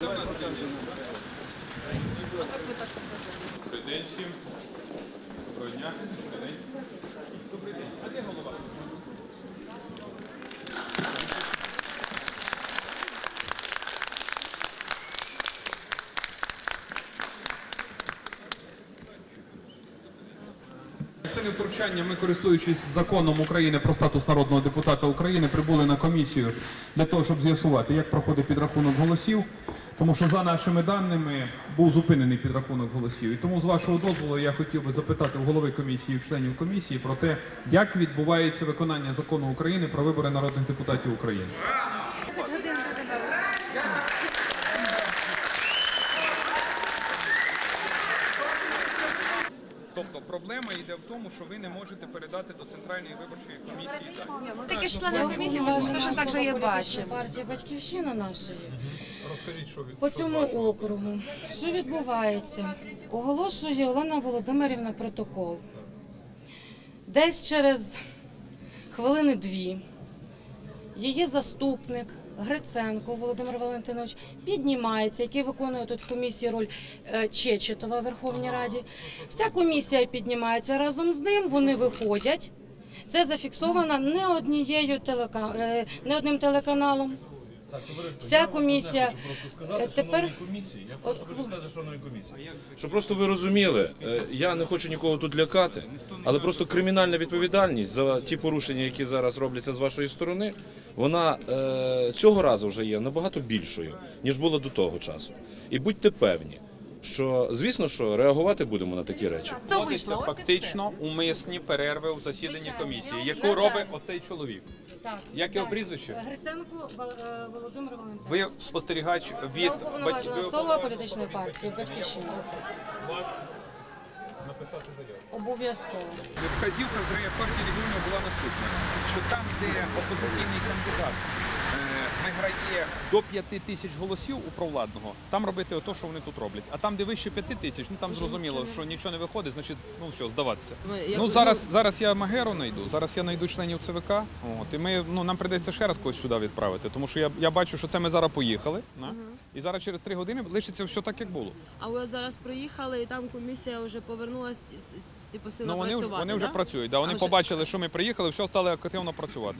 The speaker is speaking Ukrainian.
Добрий день всім. Доброго дня. Добрий день. Добрий день. А де голова? Це не втручання. Ми, користуючись законом України про статус народного депутата України, прибули на комісію для того, щоб з'ясувати, як проходить підрахунок голосів. Тому що за нашими даними був зупинений підрахунок голосів. І тому, з вашого дозволу, я хотів би запитати у голови комісії, і членів комісії про те, як відбувається виконання закону України про вибори народних депутатів України. 30 годин буде на Тобто проблема йде в тому, що ви не можете передати до центральної виборчої комісії. Такі ж члени комісії, тому що так же я бачу. Партія Батьківщина нашої Розкажіть, що по цьому округу. Що відбувається? Оголошує Олена Володимирівна протокол. Десь через хвилини дві її заступник Гриценко Володимир Валентинович піднімається, який виконує тут в комісії роль е, Чечетова в Верховній Раді. Вся комісія піднімається разом з ним, вони виходять. Це зафіксовано не однією телека... е, не одним телеканалом. Вся комісія хочу просто сказати, Е, тепер- шановній комісії, я просто хочу сказати, шановній комісії, щоб просто ви розуміли, е, я не хочу нікого тут лякати, але просто кримінальна відповідальність за ті порушення, які зараз робляться з вашої сторони, вона е, цього разу вже є набагато більшою, ніж було до того часу. І будьте певні, що звісно, що реагувати будемо на такі речі. То вийшло, ось і фактично умисні перерви у засіданні комісії, яку робить оцей чоловік. Так, Як його прізвище? Гриценко Вал- е, Володимир Валентинович. Ви спостерігач від Я уповноважена батьків- особа політичної партії Батьківщина. написати заяву. Обов'язково. Вказівка з партії регіонів була наступна, що там, де опозиційний кандидат е, виграє до 5 тисяч голосів у провладного, там робити ото, що вони тут роблять. А там, де вище 5 тисяч, ну там зрозуміло, що нічого не виходить, значить, ну все, здаватися. Ну зараз, зараз я Магеру знайду, зараз я знайду членів ЦВК. От, і ми, ну, нам прийдеться ще раз когось сюди відправити, тому що я, я бачу, що це ми зараз поїхали. на, І зараз через 3 години лишиться все так, як було. А ви от зараз приїхали, і там комісія вже повернулася, типу, сила Ну вони вже працювати, вони вже да? працюють. Да, вони А вже- побачили, що ми приїхали, все стали активно працювати.